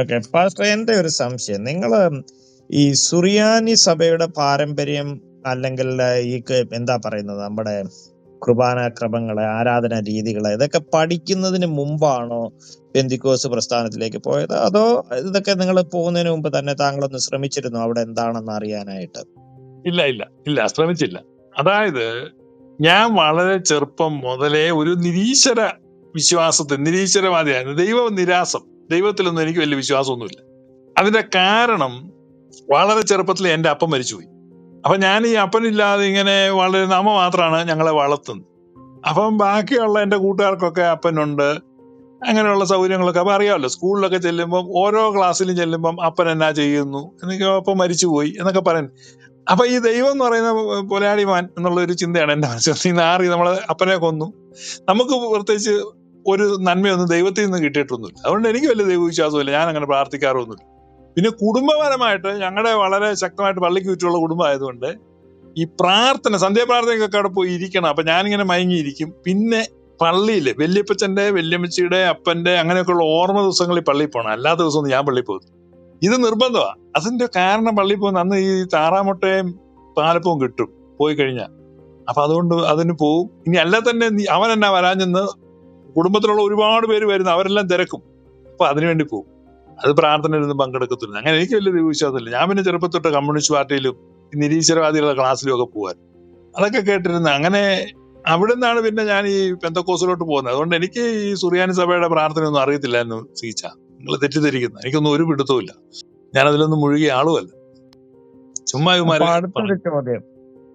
Okay pastor എന്റെ ഒരു സംശയം. നിങ്ങൾ ഈ സുറിയാനി സഭയുടെ പാരമ്പര്യം അല്ലെങ്കിൽ ഈ എന്താ പറയുന്നത് നമ്മുടെ കുർബാന ക്രമങ്ങൾ ആരാധന രീതികൾ ഇതൊക്കെ പഠിക്കുന്നതിന് മുമ്പാണോ പെന്തിക്കോസ് പ്രസ്ഥാനത്തിലേക്ക് പോയത്? അതോ ഇതൊക്കെ നിങ്ങൾ പോകുന്നതിന് മുമ്പ് തന്നെ താങ്കളൊന്ന് ശ്രമിച്ചിരുന്നു? അവിടെ എന്താണെന്ന് അറിയാനായിട്ട്? ഇല്ല ഇല്ല ഇല്ല ശ്രമിച്ചില്ല. അതായത് ഞാൻ വളരെ ചെറുപ്പം മുതലേ ഒരു നിരീശ്വര വിശ്വാസത്തിൽ നിരീശ്വരവാദിയായിരുന്നു. ദൈവ നിരാസം. ദൈവത്തിലൊന്നും എനിക്ക് വലിയ വിശ്വാസമൊന്നുമില്ല. അതിന്റെ കാരണം വളരെ ചെറുപ്പത്തിൽ എന്റെ അപ്പം മരിച്ചുപോയി. അപ്പൊ ഞാൻ ഈ അപ്പനില്ലാതെ ഇങ്ങനെ വളരെ നാമ മാത്രമാണ് ഞങ്ങളെ വളർത്തുന്നത്. അപ്പം ബാക്കിയുള്ള എന്റെ കൂട്ടുകാർക്കൊക്കെ അപ്പനുണ്ട്. അങ്ങനെയുള്ള സൗകര്യങ്ങളൊക്കെ അപ്പം അറിയാമല്ലോ സ്കൂളിലൊക്കെ ചെല്ലുമ്പം ഓരോ ക്ലാസ്സിലും ചെല്ലുമ്പം അപ്പൻ എന്നാ ചെയ്യുന്നു? എനിക്ക് അപ്പം മരിച്ചുപോയി എന്നൊക്കെ പറയും അപ്പൊ ഈ ദൈവം എന്ന് പറയുന്ന പൊലാടിമാൻ എന്നുള്ള ഒരു ചിന്തയാണ് എന്റെ മനസ്സിൽ. ഈ നാറി നമ്മളെ അപ്പനെ കൊന്നു. നമുക്ക് പ്രത്യേകിച്ച് ഒരു നന്മയൊന്നും ദൈവത്തിൽ നിന്ന് കിട്ടിയിട്ടൊന്നുമില്ല. അതുകൊണ്ട് എനിക്ക് വലിയ ദൈവവിശ്വാസമില്ല. ഞാൻ അങ്ങനെ പ്രാർത്ഥിക്കാറൊന്നുമില്ല. പിന്നെ കുടുംബപരമായിട്ട് ഞങ്ങളുടെ വളരെ ശക്തമായിട്ട് പള്ളിക്ക് ചുറ്റുമുള്ള കുടുംബമായതുകൊണ്ട് ഈ പ്രാർത്ഥന സന്ധ്യാപ്രാർത്ഥനയൊക്കെ അവിടെ പോയി ഇരിക്കണം. അപ്പൊ ഞാനിങ്ങനെ മയങ്ങിയിരിക്കും. പിന്നെ പള്ളിയിൽ വല്യപ്പച്ചന്റെ വല്യമ്മച്ചിയുടെ അപ്പന്റെ അങ്ങനെയൊക്കെയുള്ള ഓർമ്മ ദിവസങ്ങളിൽ പള്ളിയിൽ പോകണം അല്ലാത്ത ദിവസമൊന്നും ഞാൻ പള്ളിയിൽ പോകും. ഇത് നിർബന്ധമാണ് അതിന്റെ കാരണം പള്ളിയിൽ പോകുന്ന അന്ന് ഈ താറാമുട്ടയും പാലപ്പവും കിട്ടും. പോയി കഴിഞ്ഞാൽ. അപ്പൊ അതുകൊണ്ട് അതിന് പോവും. ഇനി അല്ല തന്നെ അവൻ എന്നാ വരാഞ്ഞെന്ന് കുടുംബത്തിലുള്ള ഒരുപാട് പേര് വരുന്ന അവരെല്ലാം തിരക്കും. അപ്പൊ അതിനുവേണ്ടി പോകും അത് പ്രാർത്ഥനയിലൊന്നും പങ്കെടുക്കത്തില്ല. അങ്ങനെ എനിക്ക് വലിയ വിശ്വാസമില്ല. ഞാൻ പിന്നെ ചെറുപ്പത്തൊട്ട് കമ്മ്യൂണിസ്റ്റ് പാർട്ടിയിലും നിരീശ്വരവാദികളുടെ ക്ലാസ്സിലും ഒക്കെ പോകാൻ അതൊക്കെ കേട്ടിരുന്ന അങ്ങനെ അവിടെ നിന്നാണ് പിന്നെ ഞാൻ ഈ പെന്തക്കോസിലോട്ട് പോകുന്നത്. അതുകൊണ്ട് എനിക്ക് ഈ സുറിയാനി സഭയുടെ പ്രാർത്ഥനയൊന്നും അറിയത്തില്ലായിരുന്നു സീച്ച. നിങ്ങൾ തെറ്റിദ്ധരിക്കുന്നു. എനിക്കൊന്നും ഒരു പിടുത്തവും ഞാൻ അതിലൊന്നും മുഴുകിയ ആളുമല്ല. ചുമ്മാ അടുത്തൊരു ചോദ്യം.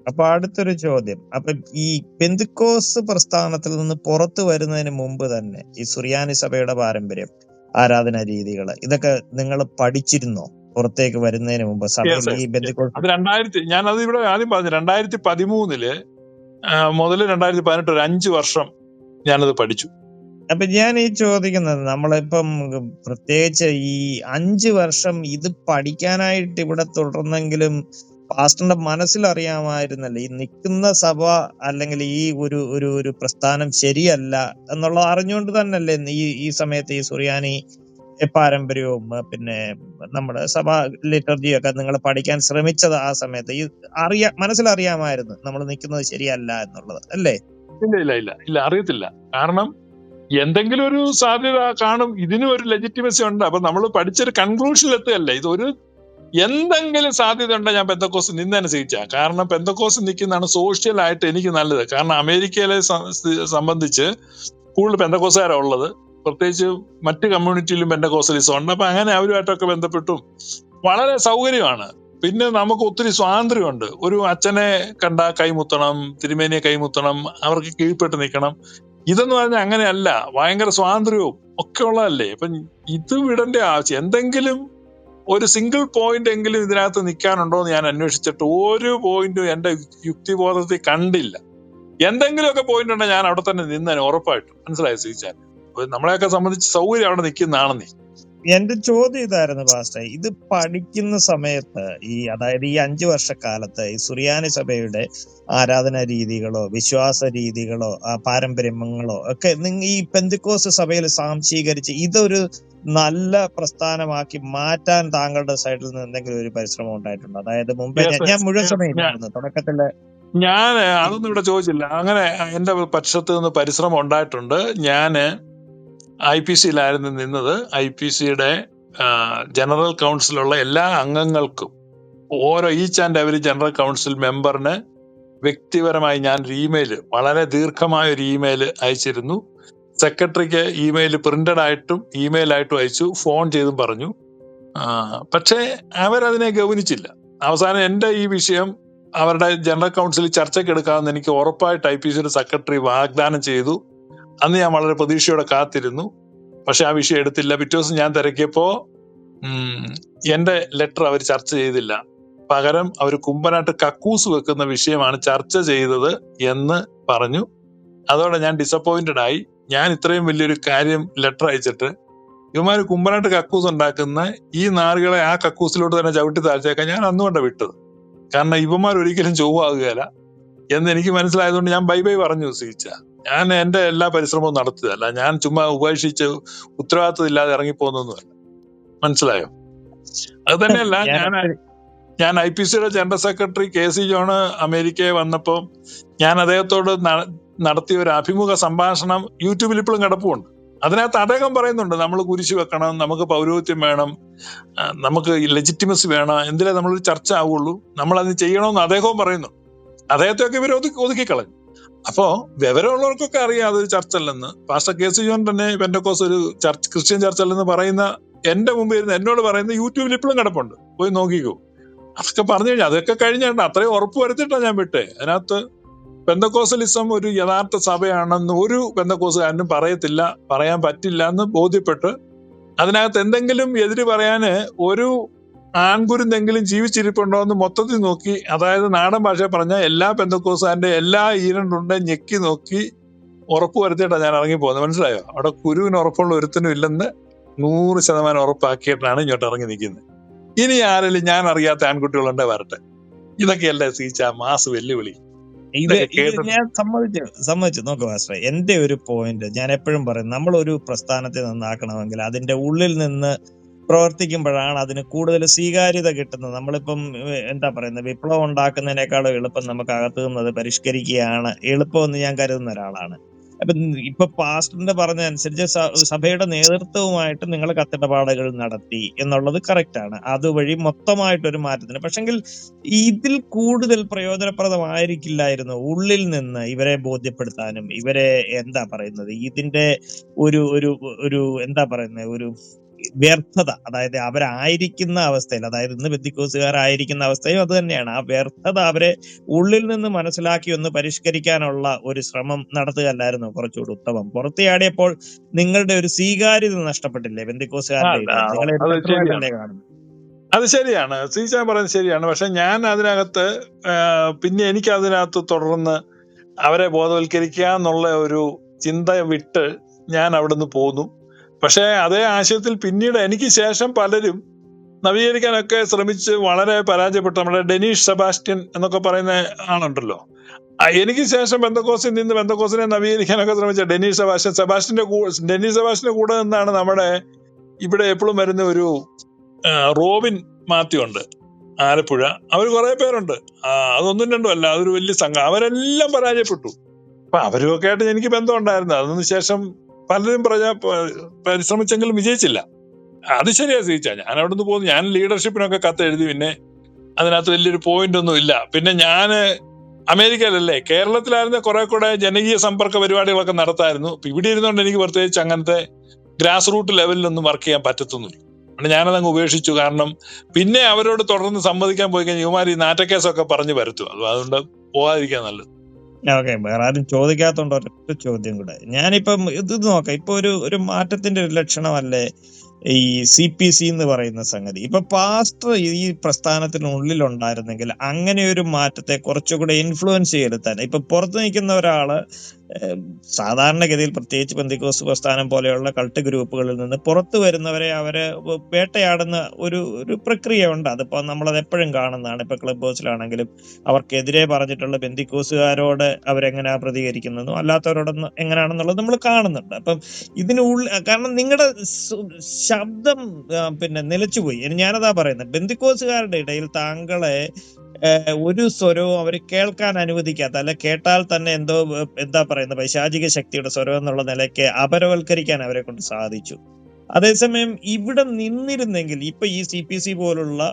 അപ്പൊ അടുത്തൊരു ചോദ്യം. അപ്പൊ ഈ പെന്തുക്കോസ് പ്രസ്ഥാനത്തിൽ നിന്ന് പുറത്തു വരുന്നതിന് മുമ്പ് തന്നെ ഈ സുറിയാനി സഭയുടെ പാരമ്പര്യം ആരാധനാ രീതികൾ ഇതൊക്കെ നിങ്ങൾ പഠിച്ചിരുന്നോ? പുറത്തേക്ക് വരുന്നതിന് മുമ്പ് സഭയിൽ ഈ. ബന്ധുക്കോസ് രണ്ടായിരത്തി ഞാൻ അത് ഇവിടെ ആദ്യം പറഞ്ഞു രണ്ടായിരത്തി പതിമൂന്നിൽ മുതൽ രണ്ടായിരത്തി പതിനെട്ട് ഒരു അഞ്ചു വർഷം ഞാനത് പഠിച്ചു. അപ്പൊ ഞാൻ ഈ ചോദിക്കുന്നത് നമ്മളിപ്പം പ്രത്യേകിച്ച് ഈ അഞ്ച് വർഷം ഇത് പഠിക്കാനായിട്ട് ഇവിടെ തുടർന്നെങ്കിലും പാസ്റ്ററിന്റെ മനസ്സിലറിയാമായിരുന്നല്ലോ? ഈ നിൽക്കുന്ന സഭ അല്ലെങ്കിൽ ഈ ഒരു ഒരു ഒരു പ്രസ്ഥാനം ശരിയല്ല എന്നുള്ളത് അറിഞ്ഞുകൊണ്ട് തന്നെയല്ലേ ഈ ഈ സമയത്ത് ഈ സുറിയാനി പാരമ്പര്യവും പിന്നെ നമ്മുടെ സഭ ലിറ്റർജിയും ഒക്കെ നിങ്ങൾ പഠിക്കാൻ ശ്രമിച്ചത് ആ സമയത്ത്. ഈ അറിയാ മനസ്സിലറിയാമായിരുന്നു നമ്മൾ നിൽക്കുന്നത് ശരിയല്ല എന്നുള്ളത് അല്ലേ? ഇല്ല ഇല്ല ഇല്ല ഇല്ല അറിയത്തില്ല. കാരണം എന്തെങ്കിലും ഒരു സാധ്യത കാണും. ഇതിനും ഒരു ലെജിറ്റിമസി ഉണ്ട്. അപ്പൊ നമ്മൾ പഠിച്ചൊരു കൺക്ലൂഷനിൽ എത്തുകയല്ലേ ഇതൊരു എന്തെങ്കിലും സാധ്യത ഉണ്ടോ ഞാൻ പെന്തക്കോസ് നിന്നനുസരിച്ച കാരണം പെന്തക്കോസ് നിൽക്കുന്നതാണ് സോഷ്യലായിട്ട് എനിക്ക് നല്ലത്. കാരണം അമേരിക്കയിലെ സംബന്ധിച്ച് കൂടുതൽ പെന്തക്കോസുകാരാണ് ഉള്ളത്. പ്രത്യേകിച്ച് മറ്റ് കമ്മ്യൂണിറ്റിയിലും പെന്തക്കോസലിസം ഉണ്ട് അപ്പൊ അങ്ങനെ അവരുമായിട്ടൊക്കെ ബന്ധപ്പെട്ടും. വളരെ സൗകര്യമാണ്. പിന്നെ നമുക്ക് ഒത്തിരി സ്വാതന്ത്ര്യമുണ്ട്. ഒരു അച്ഛനെ കണ്ട കൈമുത്തണം തിരുമേനിയെ കൈമുത്തണം അവർക്ക് കീഴ്പ്പെട്ട് നിൽക്കണം. ഇതെന്ന് പറഞ്ഞാൽ അങ്ങനെയല്ല. ഭയങ്കര സ്വാതന്ത്ര്യവും ഒക്കെ ഉള്ളതല്ലേ. ഇപ്പം ഇത് വിടേണ്ട ആവശ്യം. എന്തെങ്കിലും ഒരു സിംഗിൾ പോയിന്റ് എങ്കിലും ഇതിനകത്ത് നിൽക്കാനുണ്ടോ എന്ന് ഞാൻ അന്വേഷിച്ചിട്ട് ഒരു പോയിന്റും എന്റെ യുക്തിബോധത്തിൽ കണ്ടില്ല. എന്തെങ്കിലുമൊക്കെ പോയിന്റ് ഉണ്ടെങ്കിൽ ഞാൻ അവിടെ തന്നെ നിന്നേനെ ഉറപ്പായിട്ടും മനസ്സിലായി സ്വീച്ചാൻ നമ്മളെയൊക്കെ സംബന്ധിച്ച് സൗകര്യം അവിടെ നിൽക്കുന്നതാണെന്നേ. എന്റെ ചോദ്യം ഇതായിരുന്നു പാസ്റ്റർ ഇത് പഠിക്കുന്ന സമയത്ത് ഈ അതായത് ഈ അഞ്ചു വർഷക്കാലത്ത് ഈ സുറിയാനി സഭയുടെ ആരാധന രീതികളോ വിശ്വാസ രീതികളോ ആ പാരമ്പര്യങ്ങളോ ഒക്കെ നിങ്ങൾ ഈ പെന്തിക്കോസ് സഭയിൽ സാംശീകരിച്ച് ഇതൊരു നല്ല പ്രസ്ഥാനമാക്കി മാറ്റാൻ താങ്കളുടെ സൈഡിൽ നിന്ന് എന്തെങ്കിലും ഒരു പരിശ്രമം ഉണ്ടായിട്ടുണ്ടോ? അതായത് മുമ്പേ ഞാൻ മുഴുവൻ സമയം തുടക്കത്തിൽ ഞാൻ അതൊന്നും ഇവിടെ ചോദിച്ചില്ല. അങ്ങനെ എന്റെ പക്ഷത്ത് നിന്ന് പരിശ്രമം ഉണ്ടായിട്ടുണ്ട്. ഞാൻ ഐ പി സിയിലായിരുന്നു നിന്നത്. ഐ പി സിയുടെ ജനറൽ കൗൺസിലുള്ള എല്ലാ അംഗങ്ങൾക്കും ഓരോ each and every general council മെമ്പറിന് വ്യക്തിപരമായി ഞാൻ ഒരു ഇമെയിൽ വളരെ ദീർഘമായ ഒരു ഇമെയിൽ അയച്ചിരുന്നു. സെക്രട്ടറിക്ക് ഇമെയിൽ പ്രിന്റഡ് ആയിട്ടും ഇമെയിൽ ആയിട്ടും അയച്ചു ഫോൺ ചെയ്തും പറഞ്ഞു. പക്ഷേ അവരതിനെ ഗൗനിച്ചില്ല. അവസാനം എന്റെ ഈ വിഷയം അവരുടെ ജനറൽ കൗൺസിൽ ചർച്ചയ്ക്ക് എടുക്കാമെന്ന് എനിക്ക് ഉറപ്പായിട്ട് ഐ പി സിയുടെ സെക്രട്ടറി വാഗ്ദാനം ചെയ്തു. അന്ന് ഞാൻ വളരെ പ്രതീക്ഷയോടെ കാത്തിരുന്നു. പക്ഷെ ആ വിഷയം എടുത്തില്ല. പിറ്റേ ദിവസം ഞാൻ തിരക്കിയപ്പോ എന്റെ ലെറ്റർ അവർ ചർച്ച ചെയ്തില്ല. പകരം അവർ കുമ്പനാട്ട് കക്കൂസ് വെക്കുന്ന വിഷയമാണ് ചർച്ച ചെയ്തത് എന്ന് പറഞ്ഞു. അതോടെ ഞാൻ ഡിസപ്പോയിന്റഡ് ആയി. ഞാൻ ഇത്രയും വലിയൊരു കാര്യം ലെറ്റർ അയച്ചിട്ട് ഇവന്മാര് കുമ്പനാട്ട് കക്കൂസ് ഉണ്ടാക്കുന്ന ഈ നാറുകളെ ആ കക്കൂസിലോട്ട് തന്നെ ചവിട്ടി താഴ്ചയാക്കാൻ ഞാൻ അന്നുകൊണ്ട് വിട്ടത്. കാരണം ഇവന്മാർ ഒരിക്കലും ചൊവ്വാകുകയില്ല എന്ന് എനിക്ക് മനസ്സിലായതുകൊണ്ട് ഞാൻ ബൈ ബൈ പറഞ്ഞു സീച്ച. ഞാൻ എന്റെ എല്ലാ പരിശ്രമവും നടത്തിയതല്ല. ഞാൻ ചുമ്മാ ഉപേക്ഷിച്ച് ഉത്തരവാദിത്തമില്ലാതെ ഇറങ്ങിപ്പോന്നൊന്നുമല്ല. മനസ്സിലായോ? അത് തന്നെയല്ല ഞാൻ ഞാൻ ഐ പി സിയുടെ general secretary K C John അമേരിക്കയിൽ വന്നപ്പോൾ ഞാൻ അദ്ദേഹത്തോട് നടത്തിയ ഒരു അഭിമുഖ സംഭാഷണം യൂട്യൂബിൽ ഇപ്പോഴും കിടപ്പുണ്ട്. അതിനകത്ത് അദ്ദേഹം പറയുന്നുണ്ട് നമ്മൾ കുരിശ് വെക്കണം നമുക്ക് പൗരോഹിത്യം വേണം നമുക്ക് ലെജിറ്റിമസി വേണം എന്തിനാ നമ്മളൊരു ചർച്ച ആവുള്ളൂ നമ്മൾ അത് ചെയ്യണമെന്ന് അദ്ദേഹവും പറയുന്നു. അദ്ദേഹത്തെയൊക്കെ ഇവർ ഒതുക്കി ഒതുക്കിക്കളഞ്ഞു അപ്പോ വിവരമുള്ളവർക്കൊക്കെ അറിയാം അതൊരു ചർച്ച അല്ലെന്ന് പാസ്റ്റർ കെ സി ജോൺ തന്നെ പെന്റക്കോസ് ഒരു ചർച്ച് ക്രിസ്ത്യൻ ചർച്ച അല്ലെന്ന് പറയുന്ന എന്റെ മുമ്പിൽ ഇരുന്ന് എന്നോട് പറയുന്ന യൂട്യൂബിൽ ഇപ്പോഴും കിടപ്പുണ്ട്. പോയി നോക്കിക്കോ. അതൊക്കെ പറഞ്ഞു കഴിഞ്ഞാൽ അതൊക്കെ കഴിഞ്ഞാണ്ട് അത്രയും ഉറപ്പ് വരുത്തിയിട്ടാണ് ഞാൻ വിട്ടേ. അതിനകത്ത് പെന്തക്കോസലിസം ഒരു യഥാർത്ഥ സഭയാണെന്ന് ഒരു പെന്തക്കോസുകാരനും പറയത്തില്ല പറയാൻ പറ്റില്ല എന്ന് ബോധ്യപ്പെട്ട് അതിനകത്ത് എന്തെങ്കിലും എതിര് പറയാന് ഒരു ആൺകുരുന്തെങ്കിലും ജീവിച്ചിരിപ്പുണ്ടോ എന്ന് മൊത്തത്തിൽ നോക്കി അതായത് നാടൻ ഭാഷ പറഞ്ഞ എല്ലാ പെന്തക്കോസാന്റെ എല്ലാ ഈരണ്ടുണ്ട് ഞെക്കി നോക്കി ഉറപ്പ് വരുത്തിയിട്ടാണ് ഞാൻ ഇറങ്ങി പോകുന്നത് മനസ്സിലായോ? അവിടെ കുരുവിന് ഉറപ്പുള്ള ഒരുത്തനും ഇല്ലെന്ന് നൂറ് ശതമാനം ഉറപ്പാക്കിയിട്ടാണ് ഇങ്ങോട്ട് ഇറങ്ങി നിൽക്കുന്നത്. ഇനി ആരെങ്കിലും ഞാൻ അറിയാത്ത ആൺകുട്ടികളുണ്ടേ വരട്ടെ. ഇതൊക്കെയല്ലേ സീച്ച മാസ് വെല്ലുവിളി. ഞാൻ സമ്മതിച്ചു സമ്മതിച്ചു. നോക്ക് മാസ്റ്റർ എന്റെ ഒരു പോയിന്റ് ഞാൻ എപ്പോഴും പറയും നമ്മൾ ഒരു പ്രസ്ഥാനത്തെ നന്നാക്കണമെങ്കിൽ അതിന്റെ ഉള്ളിൽ നിന്ന് പ്രവർത്തിക്കുമ്പോഴാണ് അതിന് കൂടുതൽ സ്വീകാര്യത കിട്ടുന്നത്. നമ്മളിപ്പം എന്താ പറയുന്നത് വിപ്ലവം ഉണ്ടാക്കുന്നതിനേക്കാളും എളുപ്പം നമുക്ക് അകത്തു നിന്നത് പരിഷ്കരിക്കുകയാണ് എളുപ്പമെന്ന് ഞാൻ കരുതുന്ന ഒരാളാണ്. അപ്പൊ ഇപ്പൊ പാസ്റ്ററിന്റെ പറഞ്ഞ അനുസരിച്ച് സഭയുടെ നേതൃത്വവുമായിട്ട് നിങ്ങൾ കത്തിടപാടുകൾ നടത്തി എന്നുള്ളത് കറക്റ്റ് ആണ്. അതുവഴി മൊത്തമായിട്ടൊരു മാറ്റത്തിന്. പക്ഷെങ്കിൽ ഇതിൽ കൂടുതൽ പ്രയോജനപ്രദമായിരിക്കില്ലായിരുന്നു ഉള്ളിൽ നിന്ന് ഇവരെ ബോധ്യപ്പെടുത്താനും ഇവരെ എന്താ പറയുന്നത് ഇതിന്റെ ഒരു ഒരു ഒരു എന്താ പറയുന്നത് ഒരു വ്യർത്ഥത അതായത് അവരായിരിക്കുന്ന അവസ്ഥയിൽ അതായത് ഇന്ന് ബെത്തിക്കോസുകാരായിരിക്കുന്ന അവസ്ഥയും അത് തന്നെയാണ്. ആ വ്യർത്ഥത അവരെ ഉള്ളിൽ നിന്ന് മനസ്സിലാക്കി ഒന്ന് പരിഷ്കരിക്കാനുള്ള ഒരു ശ്രമം നടത്തുകയല്ലായിരുന്നു കുറച്ചുകൂടി ഉത്തമം. പുറത്തിയാടിയപ്പോൾ നിങ്ങളുടെ ഒരു സ്വീകാര്യത നഷ്ടപ്പെട്ടില്ലേ ബെന്തിക്കോസുകാരുടെ അത് ശരിയാണ്. ശ്രീചാൻ പറയുന്നത് ശരിയാണ്. പക്ഷെ ഞാൻ അതിനകത്ത് പിന്നെ എനിക്ക് അതിനകത്ത് തുടർന്ന് അവരെ ബോധവൽക്കരിക്കുക എന്നുള്ള ഒരു ചിന്ത വിട്ട് ഞാൻ അവിടുന്ന് പോന്നു. പക്ഷെ അതേ ആശയത്തിൽ പിന്നീട് എനിക്ക് ശേഷം പലരും നവീകരിക്കാനൊക്കെ ശ്രമിച്ച് വളരെ പരാജയപ്പെട്ട നമ്മുടെ ഡെനീഷ് സെബാസ്റ്റ്യൻ എന്നൊക്കെ പറയുന്ന ആളുണ്ടല്ലോ. എനിക്ക് ശേഷം ബന്ധക്കോസിൽ നിന്ന് ബന്ധക്കോസിനെ നവീകരിക്കാനൊക്കെ ശ്രമിച്ച ഡെനീഷ് സെബാസ്റ്റ്യൻ സെബാസ്റ്റിന്റെ ഡെനീഷ് സെബാസ്റ്റിന്റെ കൂടെ നിന്നാണ് നമ്മുടെ ഇവിടെ എപ്പോഴും വരുന്ന ഒരു റോബിൻ മാത്യു ഉണ്ട് ആലപ്പുഴ. അവർ കുറെ പേരുണ്ട്. അതൊന്നും രണ്ടും അല്ല അതൊരു വലിയ സംഘം അവരെല്ലാം പരാജയപ്പെട്ടു. അപ്പൊ അവരുമൊക്കെ ആയിട്ട് എനിക്ക് ബന്ധം ഉണ്ടായിരുന്നു. അതിന് ശേഷം പലരും പറഞ്ഞ പരിശ്രമിച്ചെങ്കിലും വിജയിച്ചില്ല. അത് ശരിയാ സീച്ച. ഞാൻ അവിടുന്ന് പോകുന്നു. ഞാൻ ലീഡർഷിപ്പിനൊക്കെ കത്ത് എഴുതി പിന്നെ അതിനകത്ത് വലിയൊരു പോയിന്റ് ഒന്നും ഇല്ല. പിന്നെ ഞാൻ അമേരിക്കയിലല്ലേ കേരളത്തിലായിരുന്ന കുറെ കൂടെ ജനകീയ സമ്പർക്ക പരിപാടികളൊക്കെ നടത്തായിരുന്നു. ഇപ്പൊ ഇവിടെ ഇരുന്നുകൊണ്ട് എനിക്ക് പ്രത്യേകിച്ച് അങ്ങനത്തെ ഗ്രാസ് റൂട്ട് ലെവലിലൊന്നും വർക്ക് ചെയ്യാൻ പറ്റത്തൊന്നുമില്ല. അതുകൊണ്ട് ഞാനതങ്ങ് ഉപേക്ഷിച്ചു. കാരണം പിന്നെ അവരോട് തുടർന്ന് സമ്മതിക്കാൻ പോയി കഴിഞ്ഞാൽ ഇവമാർ ഈ നാറ്റക്കേസൊക്കെ പറഞ്ഞു വരുത്തും. അത് അതുകൊണ്ട് പോകാതിരിക്കാൻ നല്ലത്. ഓക്കെ വേറെ ആരും ചോദിക്കാത്തോണ്ട് ഒരൊറ്റ ചോദ്യം കൂടെ. ഞാനിപ്പം ഇത് നോക്കാം. ഇപ്പൊ ഒരു ഒരു മാറ്റത്തിന്റെ ഒരു ലക്ഷണമല്ലേ? ഈ സി പി സി എന്ന് പറയുന്ന സംഗതി. ഇപ്പൊ പാസ്റ്റർ ഈ പ്രസ്ഥാനത്തിനുള്ളിൽ ഉണ്ടായിരുന്നെങ്കിൽ അങ്ങനെ ഒരു മാറ്റത്തെ കുറച്ചുകൂടെ ഇൻഫ്ലുവൻസ് ചെലുത്താൻ ഇപ്പൊ പുറത്ത് നിൽക്കുന്ന ഒരാൾ സാധാരണഗതിയിൽ പ്രത്യേകിച്ച് ബന്ധിക്കോസ് പ്രസ്ഥാനം പോലെയുള്ള കൾട്ട് ഗ്രൂപ്പുകളിൽ നിന്ന് പുറത്തു വരുന്നവരെ അവരെ വേട്ടയാടുന്ന ഒരു ഒരു പ്രക്രിയ ഉണ്ട് അതിപ്പോ നമ്മളത് എപ്പോഴും കാണുന്നതാണ്. ഇപ്പൊ ക്ലബ് ഹൗസിലാണെങ്കിലും അവർക്കെതിരെ പറഞ്ഞിട്ടുള്ള ബന്ധിക്കോസുകാരോട് അവരെങ്ങനെ പ്രതികരിക്കുന്നതും അല്ലാത്തവരോട് എങ്ങനെയാണെന്നുള്ളത് നമ്മൾ കാണുന്നുണ്ട്. അപ്പം ഇതിനുള്ള കാരണം നിങ്ങളുടെ ശബ്ദം പിന്നെ നിലച്ചുപോയി. ഞാനതാ പറയുന്നത്. ബന്ധുക്കോസുകാരുടെ ഇടയിൽ താങ്കളെ ഒരു സ്വരവും അവർ കേൾക്കാൻ അനുവദിക്കാത്ത അല്ലെ കേട്ടാൽ തന്നെ എന്തോ എന്താ പറയുന്നത് പൈശാചിക ശക്തിയുടെ സ്വരം എന്നുള്ള നിലയ്ക്ക് അപരവൽക്കരിക്കാൻ അവരെ കൊണ്ട് സാധിച്ചു. അതേസമയം ഇവിടെ നിന്നിരുന്നെങ്കിൽ ഇപ്പൊ ഈ സി പി സി പോലുള്ള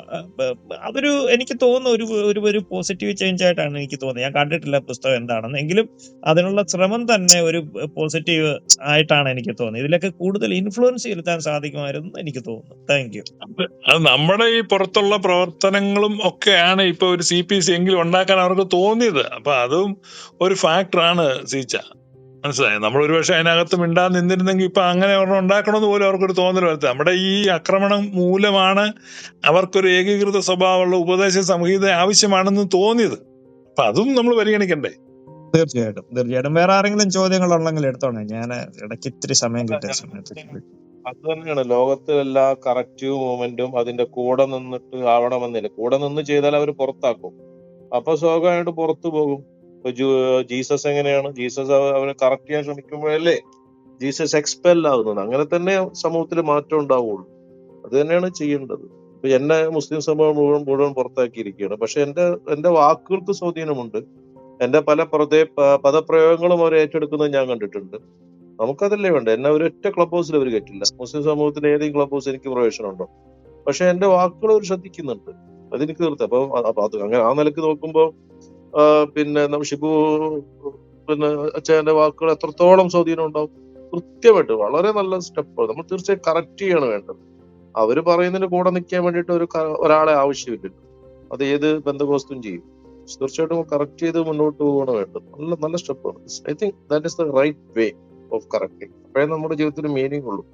അതൊരു എനിക്ക് തോന്നുന്ന ഒരു ഒരു ഒരു പോസിറ്റീവ് ചേഞ്ച് ആയിട്ടാണ് എനിക്ക് തോന്നുന്നത് ഞാൻ കണ്ടിട്ടില്ല പുസ്തകം എന്താണെന്ന്. എങ്കിലും അതിനുള്ള ശ്രമം തന്നെ ഒരു പോസിറ്റീവ് ആയിട്ടാണ് എനിക്ക് തോന്നുന്നത് ഇതിലൊക്കെ കൂടുതൽ ഇൻഫ്ലുവൻസ് ചെലുത്താൻ സാധിക്കുമായിരുന്നു എനിക്ക് തോന്നുന്നു. താങ്ക് യു നമ്മുടെ ഈ പുറത്തുള്ള പ്രവർത്തനങ്ങളും ഒക്കെയാണ് ഇപ്പൊ ഒരു സി പി സി എങ്കിലും ഉണ്ടാക്കാൻ അവർക്ക് തോന്നിയത്. അപ്പൊ അതും ഒരു ഫാക്ടറാണ് സീച്ച. മനസ്സിലായത് നമ്മൾ ഒരുപക്ഷെ അതിനകത്ത് മിണ്ടാൻ നിന്നിരുന്നെങ്കിൽ ഇപ്പൊ അങ്ങനെ ഒരെണ്ണം ഉണ്ടാക്കണമെന്ന് പോലും അവർക്കൊരു തോന്നൽ വരുത്തുക നമ്മുടെ ഈ ആക്രമണം മൂലമാണ് അവർക്കൊരു ഏകീകൃത സ്വഭാവമുള്ള ഉപദേശ സംഹിത ആവശ്യമാണെന്ന് തോന്നിയത്. അപ്പൊ അതും നമ്മൾ പരിഗണിക്കണ്ടേ? തീർച്ചയായിട്ടും തീർച്ചയായിട്ടും. വേറെ ആരെങ്കിലും ചോദ്യങ്ങൾ ഉണ്ടെങ്കിൽ എടുത്തോണേ ഞാൻ ഇടയ്ക്ക് ഇത്തിരി സമയം കിട്ടിയ സമയത്ത് അത് തന്നെയാണ്. ലോകത്തിലെല്ലാ കറക്റ്റീവ് മൂവ്മെന്റും അതിന്റെ കൂടെ നിന്നിട്ട് ആവണമെന്നില്ല. കൂടെ നിന്ന് ചെയ്താൽ അവർ പുറത്താക്കും. അപ്പൊ സ്വാഭാവികമായിട്ട് പുറത്തു പോകും. ജീസസ് എങ്ങനെയാണ്? ജീസസ് അവനെ കറക്റ്റ് ചെയ്യാൻ ശ്രമിക്കുമ്പോഴല്ലേ ജീസസ് എക്സ്പെൽ ആവുന്നത്? അങ്ങനെ തന്നെ സമൂഹത്തിൽ മാറ്റം ഉണ്ടാവുള്ളൂ. അത് തന്നെയാണ് ചെയ്യേണ്ടത്. ഇപ്പൊ എന്നെ മുസ്ലിം സമൂഹം മുഴുവൻ മുഴുവൻ പുറത്താക്കിയിരിക്കുകയാണ്. പക്ഷെ എന്റെ എന്റെ വാക്കുകൾക്ക് സ്വാധീനമുണ്ട്. എന്റെ പല പ്രദേ പദപ്രയോഗങ്ങളും അവർ ഏറ്റെടുക്കുന്നത് ഞാൻ കണ്ടിട്ടുണ്ട്. നമുക്കതല്ലേ വേണ്ട എന്നെ ഒരു ഒറ്റ ക്ലബ് ഹൗസിൽ അവർ കേട്ടില്ല മുസ്ലിം സമൂഹത്തിൽ ഏതെങ്കിലും ക്ലബ് ഹൗസ് എനിക്ക് പ്രവേശനമുണ്ടോ പക്ഷെ എന്റെ വാക്കുകൾ അവർ ശ്രദ്ധിക്കുന്നുണ്ട്. അതെനിക്ക് തീർത്ത്. അപ്പൊ അങ്ങനെ ആ നിലയ്ക്ക് നോക്കുമ്പോ ആ, പിന്നെ ഷിബു പിന്നെ അച്ഛന്റെ വാക്കുകൾ എത്രത്തോളം സ്വാധീനം ഉണ്ടാവും കൃത്യമായിട്ട് വളരെ നല്ല സ്റ്റെപ്പ്. നമ്മൾ തീർച്ചയായും കറക്റ്റ് ചെയ്യാണ് വേണ്ടത്. അവർ പറയുന്നതിന് കൂടെ നിൽക്കാൻ വേണ്ടിയിട്ട് ഒരു ഒരാളെ ആവശ്യമില്ലല്ലോ അത് ഏത് ബന്ധകോസ്തും ചെയ്യും. തീർച്ചയായിട്ടും കറക്റ്റ് ചെയ്ത് മുന്നോട്ട് പോവുകയാണ് വേണ്ടത്. നല്ല നല്ല സ്റ്റെപ്പാണ്. I think that is the right way of correcting അപ്പോഴേ നമ്മുടെ ജീവിതത്തിൽ മീനിങ് ഉള്ളൂ.